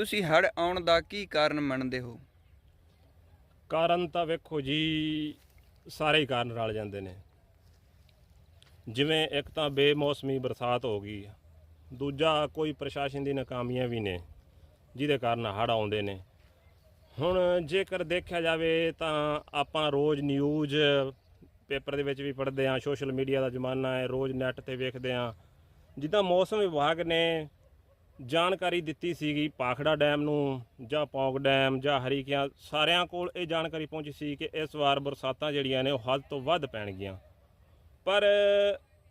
ਤੁਸੀਂ ਹੜ ਆਉਣ ਦਾ ਕੀ ਕਾਰਨ ਮੰਨਦੇ ਹੋ? ਕਾਰਨ ਤਾਂ ਵੇਖੋ ਜੀ, ਸਾਰੇ ਹੀ ਕਾਰਨ ਰਲ ਜਾਂਦੇ ਨੇ। ਜਿਵੇਂ ਇੱਕ ਤਾਂ ਬੇਮੌਸਮੀ ਬਰਸਾਤ ਹੋ ਗਈ, ਦੂਜਾ ਕੋਈ ਪ੍ਰਸ਼ਾਸਨ ਦੀ ਨਾਕਾਮੀਆਂ ਵੀ ਨੇ, ਜਿਹਦੇ ਕਾਰਨ ਹੜ੍ਹ ਆਉਂਦੇ ਨੇ। ਹੁਣ ਜੇਕਰ ਦੇਖਿਆ ਜਾਵੇ ਤਾਂ ਆਪਾਂ ਰੋਜ਼ ਨਿਊਜ਼ ਪੇਪਰ ਦੇ ਵਿੱਚ ਵੀ ਪੜ੍ਹਦੇ ਹਾਂ, ਸੋਸ਼ਲ ਮੀਡੀਆ ਦਾ ਜ਼ਮਾਨਾ ਹੈ, ਰੋਜ਼ ਨੈੱਟ ਤੇ ਵੇਖਦੇ ਹਾਂ। ਜਿੱਦਾਂ ਮੌਸਮ ਵਿਭਾਗ ਨੇ ਜਾਣਕਾਰੀ ਦਿੱਤੀ ਸੀਗੀ ਪਾਖੜਾ ਡੈਮ ਨੂੰ ਜਾਂ ਪੌਂਗ ਡੈਮ ਜਾਂ ਹਰੀਕਿਆਂ ਸਾਰਿਆਂ ਕੋਲ ਇਹ ਜਾਣਕਾਰੀ ਪਹੁੰਚੀ ਸੀ ਕਿ ਇਸ ਵਾਰ ਬਰਸਾਤਾਂ ਜਿਹੜੀਆਂ ਨੇ ਉਹ ਹੱਦ ਤੋਂ ਵੱਧ ਪੈਣਗੀਆਂ। ਪਰ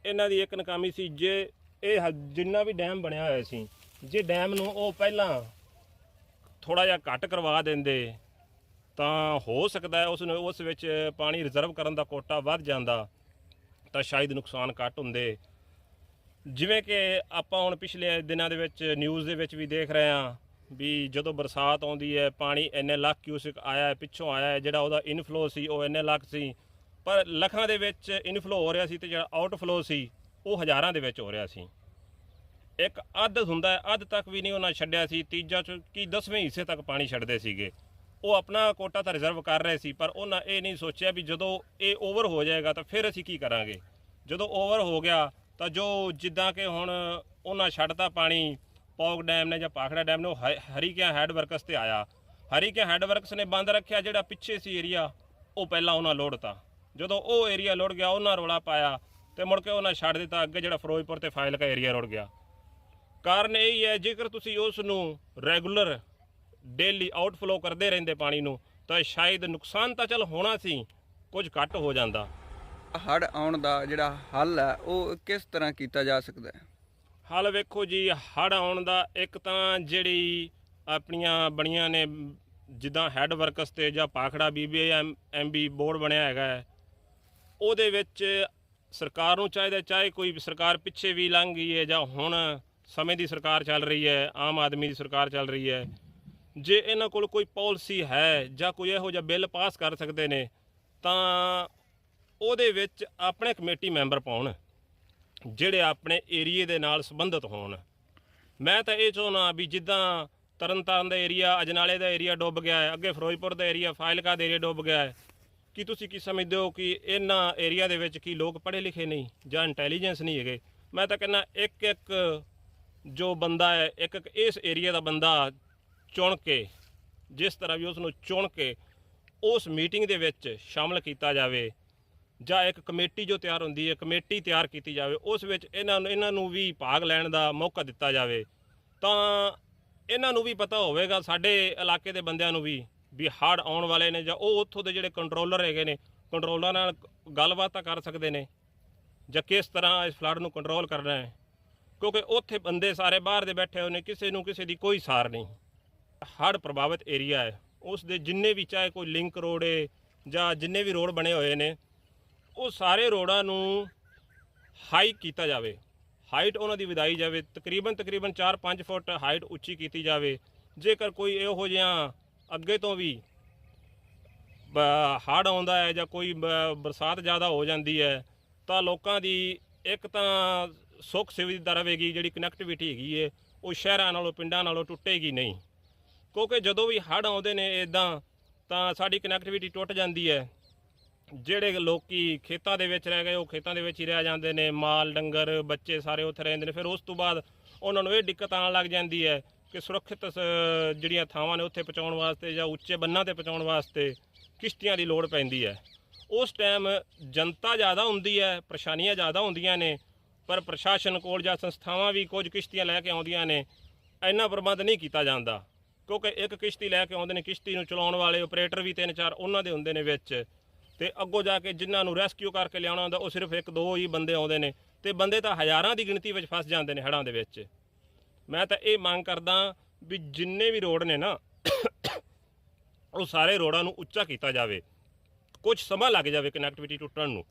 ਇਹਨਾਂ ਦੀ ਇੱਕ ਨਕਾਮੀ ਸੀ ਜੇ ਇਹ ਹ- ਜਿੰਨਾ ਵੀ ਡੈਮ ਬਣਿਆ ਹੋਇਆ ਸੀ, ਜੇ ਡੈਮ ਨੂੰ ਉਹ ਪਹਿਲਾਂ ਥੋੜਾ ਜਿਹਾ ਘੱਟ ਕਰਵਾ ਦਿੰਦੇ, ਤਾਂ ਹੋ ਸਕਦਾ ਉਸ ਨੂੰ, ਉਸ ਵਿੱਚ ਪਾਣੀ ਰਿਜ਼ਰਵ ਕਰਨ ਦਾ ਕੋਟਾ ਵੱਧ ਜਾਂਦਾ, ਤਾਂ ਸ਼ਾਇਦ ਨੁਕਸਾਨ ਘੱਟ ਹੁੰਦੇ। ਜਿਵੇਂ ਕਿ ਆਪਾਂ ਹੁਣ ਪਿਛਲੇ ਦਿਨਾਂ ਦੇ ਵਿੱਚ ਨਿਊਜ਼ ਦੇ ਵਿੱਚ ਵੀ ਦੇਖ ਰਹੇ ਹਾਂ ਵੀ ਜਦੋਂ ਬਰਸਾਤ ਆਉਂਦੀ ਹੈ, ਪਾਣੀ ਇੰਨੇ ਲੱਖ ਕਿਊਸਿਕ ਆਇਆ ਹੈ, ਪਿੱਛੋਂ ਆਇਆ ਹੈ, ਜਿਹੜਾ ਉਹਦਾ ਇਨਫਲੋ ਸੀ ਉਹ ਇੰਨੇ ਲੱਖ ਸੀ। ਪਰ ਲੱਖਾਂ ਦੇ ਵਿੱਚ ਇਨਫਲੋ ਹੋ ਰਿਹਾ ਸੀ ਤੇ ਜਿਹੜਾ ਆਊਟਫਲੋ ਸੀ, ਉਹ ਹਜ਼ਾਰਾਂ ਦੇ ਵਿੱਚ ਹੋ ਰਿਹਾ ਸੀ। ਇੱਕ ਅੱਧ ਹੁੰਦਾ ਹੈ, ਅੱਧ ਤੱਕ ਵੀ ਨਹੀਂ ਉਹਨਾਂ ਛੱਡਿਆ ਸੀ। ਤੀਜਾ ਚ, ਕੀ 10ਵੇਂ ਹਿੱਸੇ ਤੱਕ ਪਾਣੀ ਛੱਡਦੇ ਸੀਗੇ। ਉਹ ਆਪਣਾ ਕੋਟਾ ਤਾਂ ਰਿਜ਼ਰਵ ਕਰ ਰਹੇ ਸੀ, ਪਰ ਉਹਨਾਂ ਇਹ ਨਹੀਂ ਸੋਚਿਆ ਵੀ ਜਦੋਂ ਇਹ ਓਵਰ ਹੋ ਜਾਏਗਾ ਤਾਂ ਫਿਰ ਅਸੀਂ ਕੀ ਕਰਾਂਗੇ? ਜਦੋਂ ਓਵਰ ਹੋ ਗਿਆ ਤਾਂ ਜੋ ਜਿੱਦਾਂ ਕਿ ਹੁਣ ਉਹਨਾਂ ਛੱਡਤਾ ਪਾਣੀ, ਪੌਗ ਡੈਮ ਨੇ ਜਾਂ ਪਾਖੜਾ ਡੈਮ ਨੇ, ਉਹ ਹ- ਹਰੀਕਿਆਂ ਹੈਡ ਵਰਕਸ ਤੇ ਆਇਆ। ਹਰੀਕਿਆਂ ਹੈਡ ਵਰਕਸ ਨੇ ਬੰਦ ਰੱਖਿਆ, ਜਿਹੜਾ ਪਿੱਛੇ ਸੀ ਏਰੀਆ, ਉਹ ਪਹਿਲਾਂ ਉਹਨਾਂ ਲੋੜਤਾ। ਜਦੋਂ ਉਹ ਏਰੀਆ ਲੋੜ ਗਿਆ, ਉਹਨਾਂ ਰੌਲਾ ਪਾਇਆ ਤੇ ਮੁੜ ਕੇ ਉਹਨਾਂ ਛੱਡ ਦਿੱਤਾ, ਅੱਗੇ ਜਿਹੜਾ ਫਿਰੋਜ਼ਪੁਰ ਤੇ ਫਾਈਲ ਕਾ ਏਰੀਆ ਰੁੜ ਗਿਆ। ਕਾਰਨ ਇਹ ਹੀ ਹੈ, ਜੇਕਰ ਤੁਸੀਂ ਉਸ ਨੂੰ ਰੈਗੂਲਰ ਡੇਲੀ ਆਊਟਫਲੋ ਕਰਦੇ ਰਹਿੰਦੇ ਪਾਣੀ ਨੂੰ, ਤਾਂ ਸ਼ਾਇਦ ਨੁਕਸਾਨ ਤਾਂ ਚਲ ਹੋਣਾ ਸੀ, ਕੁਝ ਘੱਟ ਹੋ ਜਾਂਦਾ। ਹੜ ਆਉਣ ਦਾ ਜਿਹੜਾ ਹੱਲ ਹੈ, ਉਹ ਕਿਸ ਤਰ੍ਹਾਂ ਕੀਤਾ ਜਾ ਸਕਦਾ ਹੈ? ਹਾਲ ਵੇਖੋ ਜੀ ਹੜ ਆਉਣ ਦਾ ਇੱਕ ਤਾਂ ਜਿਹੜੀ ਆਪਣੀਆਂ ਬਣੀਆਂ ਨੇ, ਜਿੱਦਾਂ ਹੈੱਡ ਵਰਕਸ ਤੇ ਜਾਂ ਪਾਖੜਾ ਬੀਬੀਐਮ ਐਮਬੀ ਬੋਰਡ ਬਣਿਆ ਹੈਗਾ ਉਹਦੇ ਵਿੱਚ ਸਰਕਾਰ ਨੂੰ ਚਾਹੀਦਾ, ਚਾਹੇ ਕੋਈ ਸਰਕਾਰ ਪਿੱਛੇ ਵੀ ਲੰਘ ਗਈ ਹੈ ਜਾਂ ਹੁਣ ਸਮੇਂ ਦੀ ਸਰਕਾਰ ਚੱਲ ਰਹੀ ਹੈ, ਆਮ ਆਦਮੀ ਦੀ ਸਰਕਾਰ ਚੱਲ ਰਹੀ ਹੈ, ਜੇ ਇਹਨਾਂ ਕੋਲ ਕੋਈ ਪਾਲਿਸੀ ਹੈ ਜਾਂ ਕੋਈ ਇਹੋ ਜਿਹਾ ਬਿੱਲ ਪਾਸ ਕਰ ਸਕਦੇ ਨੇ, ਤਾਂ ਉਹਦੇ ਵਿੱਚ ਆਪਣੇ ਕਮੇਟੀ ਮੈਂਬਰ ਪਾਉਣ, ਜਿਹੜੇ ਆਪਣੇ ਏਰੀਏ ਦੇ ਨਾਲ ਸੰਬੰਧਿਤ ਹੋਣ। ਮੈਂ ਤਾਂ ਇਹ ਚਾਹੁੰਦਾ ਵੀ ਜਿੱਦਾਂ ਤਰਨਤਾਰਨ ਦਾ ਏਰੀਆ, ਅਜਨਾਲੇ ਦਾ ਏਰੀਆ ਡੁੱਬ ਗਿਆ ਹੈ, ਅੱਗੇ ਫਿਰੋਜ਼ਪੁਰ ਦਾ ਏਰੀਆ ਫਾਇਲਕਾ ਦਾ ਏਰੀਆ ਡੁੱਬ ਗਿਆ ਹੈ, ਕੀ ਤੁਸੀਂ ਕੀ ਸਮਝਦੇ ਹੋ ਕਿ ਇਹਨਾਂ ਏਰੀਆ ਦੇ ਵਿੱਚ ਕੀ ਲੋਕ ਪੜ੍ਹੇ ਲਿਖੇ ਨਹੀਂ ਜਾਂ ਇੰਟੈਲੀਜੈਂਸ ਨਹੀਂ ਹੈਗੇ? ਮੈਂ ਤਾਂ ਕਹਿੰਦਾ ਇੱਕ ਇੱਕ ਜੋ ਬੰਦਾ ਹੈ ਇੱਕ ਇੱਕ ਇਸ ਏਰੀਆ ਦਾ ਬੰਦਾ ਚੁਣ ਕੇ, ਜਿਸ ਤਰ੍ਹਾਂ ਵੀ ਉਸ ਨੂੰ ਚੁਣ ਕੇ ਉਸ ਮੀਟਿੰਗ ਦੇ ਵਿੱਚ ਸ਼ਾਮਲ ਕੀਤਾ ਜਾਵੇ ਜਾਂ ਇੱਕ ਕਮੇਟੀ ਜੋ ਤਿਆਰ ਹੁੰਦੀ ਹੈ, ਕਮੇਟੀ ਤਿਆਰ ਕੀਤੀ ਜਾਵੇ, ਉਸ ਵਿੱਚ ਇਹਨਾਂ ਨੂੰ ਇਹਨਾਂ ਨੂੰ ਵੀ ਭਾਗ ਲੈਣ ਦਾ ਮੌਕਾ ਦਿੱਤਾ ਜਾਵੇ, ਤਾਂ ਇਹਨਾਂ ਨੂੰ ਵੀ ਪਤਾ ਹੋਵੇਗਾ, ਸਾਡੇ ਇਲਾਕੇ ਦੇ ਬੰਦਿਆਂ ਨੂੰ ਵੀ ਵੀ ਹੜ੍ਹ ਆਉਣ ਵਾਲੇ ਨੇ ਜਾਂ ਉਹ ਉੱਥੋਂ ਦੇ ਜਿਹੜੇ ਕੰਟਰੋਲਰ ਹੈਗੇ ਨੇ ਕੰਟਰੋਲਰਾਂ ਨਾਲ ਗੱਲਬਾਤ ਤਾਂ ਕਰ ਸਕਦੇ ਨੇ, ਜਾਂ ਕਿਸ ਤਰ੍ਹਾਂ ਇਸ ਫਲੱਡ ਨੂੰ ਕੰਟਰੋਲ ਕਰਨਾ ਹੈ, ਕਿਉਂਕਿ ਉੱਥੇ ਬੰਦੇ ਸਾਰੇ ਬਾਹਰ ਦੇ ਬੈਠੇ ਹੋਏ ਨੇ, ਕਿਸੇ ਨੂੰ ਕਿਸੇ ਦੀ ਕੋਈ ਸਾਰ ਨਹੀਂ। ਹੜ੍ਹ ਪ੍ਰਭਾਵਿਤ ਏਰੀਆ ਹੈ, ਉਸ ਦੇ ਜਿੰਨੇ ਵੀ ਚਾਹੇ ਕੋਈ ਲਿੰਕ ਰੋਡ ਹੈ ਜਾਂ ਜਿੰਨੇ ਵੀ ਰੋਡ ਬਣੇ ਹੋਏ ਨੇ ਉਹ ਸਾਰੇ ਰੋਡਾਂ ਨੂੰ ਹਾਈ ਕੀਤਾ ਜਾਵੇ। ਹਾਈਟ ਉਹਨਾਂ ਦੀ ਵਧਾਈ ਜਾਵੇ। ਤਕਰੀਬਨ ਤਕਰੀਬਨ 4-5 ਫੁੱਟ ਹਾਈਟ ਉੱਚੀ ਕੀਤੀ ਜਾਵੇ। ਜੇਕਰ ਕੋਈ ਇਹੋ ਜਿਹਾ ਅੱਗੇ ਤੋਂ ਵੀ ਹੜ ਆਉਂਦਾ ਹੈ ਜਾਂ ਕੋਈ ਬ- ਬਰਸਾਤ ਜ਼ਿਆਦਾ ਹੋ ਜਾਂਦੀ ਹੈ, ਤਾਂ ਲੋਕਾਂ ਦੀ ਇੱਕ ਤਾਂ ਸੁੱਖ ਸੁਵਿਧਾ ਰਹੇਗੀ, ਜਿਹੜੀ ਕਨੈਕਟੀਵਿਟੀ ਹੈਗੀ ਹੈ ਉਹ ਸ਼ਹਿਰਾਂ ਨਾਲੋਂ, ਪਿੰਡਾਂ ਨਾਲੋਂ ਟੁੱਟੇਗੀ ਨਹੀਂ। ਕਿਉਂਕਿ ਜਦੋਂ ਵੀ ਹੜ ਆਉਂਦੇ ਨੇ ਇਦਾਂ ਤਾਂ ਸਾਡੀ ਕਨੈਕਟੀਵਿਟੀ ਟੁੱਟ ਜਾਂਦੀ ਹੈ। ਜਿਹੜੇ ਲੋਕੀ ਖੇਤਾਂ ਦੇ ਵਿੱਚ ਰਹਿ ਗਏ, ਉਹ ਖੇਤਾਂ ਦੇ ਵਿੱਚ ਹੀ ਰਹਿ ਜਾਂਦੇ ਨੇ। ਮਾਲ, ਡੰਗਰ, ਬੱਚੇ ਸਾਰੇ ਉੱਥੇ ਰਹਿੰਦੇ ਨੇ। ਫਿਰ ਉਸ ਤੋਂ ਬਾਅਦ ਉਹਨਾਂ ਨੂੰ ਇਹ ਦਿੱਕਤ ਆਉਣ ਲੱਗ ਜਾਂਦੀ ਹੈ ਕਿ ਸੁਰੱਖਿਅਤ ਸ- ਜਿਹੜੀਆਂ ਥਾਵਾਂ ਨੇ ਉੱਥੇ ਪਹੁੰਚਾਉਣ ਵਾਸਤੇ ਜਾਂ ਉੱਚੇ ਬੰਨਾਂ ਤੇ ਪਹੁੰਚਾਉਣ ਵਾਸਤੇ ਕਿਸ਼ਤੀਆਂ ਦੀ ਲੋੜ ਪੈਂਦੀ ਹੈ। ਉਸ ਟਾਈਮ ਜਨਤਾ ਜ਼ਿਆਦਾ ਹੁੰਦੀ ਹੈ, ਪਰੇਸ਼ਾਨੀਆਂ ਜ਼ਿਆਦਾ ਹੁੰਦੀਆਂ ਨੇ, ਪਰ ਪ੍ਰਸ਼ਾਸਨ ਕੋਲ ਜਾਂ ਸੰਸਥਾਵਾਂ ਵੀ ਕੁਝ ਕਿਸ਼ਤੀਆਂ ਲੈ ਕੇ ਆਉਂਦੀਆਂ ਨੇ, ਇੰਨਾ ਪ੍ਰਬੰਧ ਨਹੀਂ ਕੀਤਾ ਜਾਂਦਾ। ਕਿਉਂਕਿ ਇੱਕ ਕਿਸ਼ਤੀ ਲੈ ਕੇ ਆਉਂਦੇ ਨੇ, ਕਿਸ਼ਤੀ ਨੂੰ ਚਲਾਉਣ ਵਾਲੇ ਆਪਰੇਟਰ ਵੀ ਤਿੰਨ ਚਾਰ ਉਹਨਾਂ ਦੇ ਹੁੰਦੇ ਨੇ ਵਿੱਚ। ਤੇ ਅੱਗੋਂ ਜਾ ਕੇ ਜਿਨ੍ਹਾਂ ਨੂੰ ਰੈਸਕਿਊ ਕਰਕੇ ਲਿਆਉਣਾ ਹੁੰਦਾ, ਉਹ ਸਿਰਫ ਇੱਕ, ਦੋ ਹੀ ਬੰਦੇ ਆਉਂਦੇ ਨੇ। ਤੇ ਬੰਦੇ ਤਾਂ ਹਜ਼ਾਰਾਂ ਦੀ ਗਿਣਤੀ ਵਿੱਚ ਫਸ ਜਾਂਦੇ ਨੇ ਹੜ੍ਹਾਂ ਦੇ ਵਿੱਚ। ਮੈਂ ਤਾਂ ਇਹ ਮੰਗ ਕਰਦਾ ਵੀ ਜਿੰਨੇ ਵੀ ਰੋਡ ਨੇ ਨਾ, ਉਹ ਸਾਰੇ ਰੋਡਾਂ ਨੂੰ ਉੱਚਾ ਕੀਤਾ ਜਾਵੇ। ਕੁਝ ਸਮਾਂ ਲੱਗ ਜਾਵੇ ਕਨੈਕਟੀਵਿਟੀ ਟੁੱਟਣ ਨੂੰ।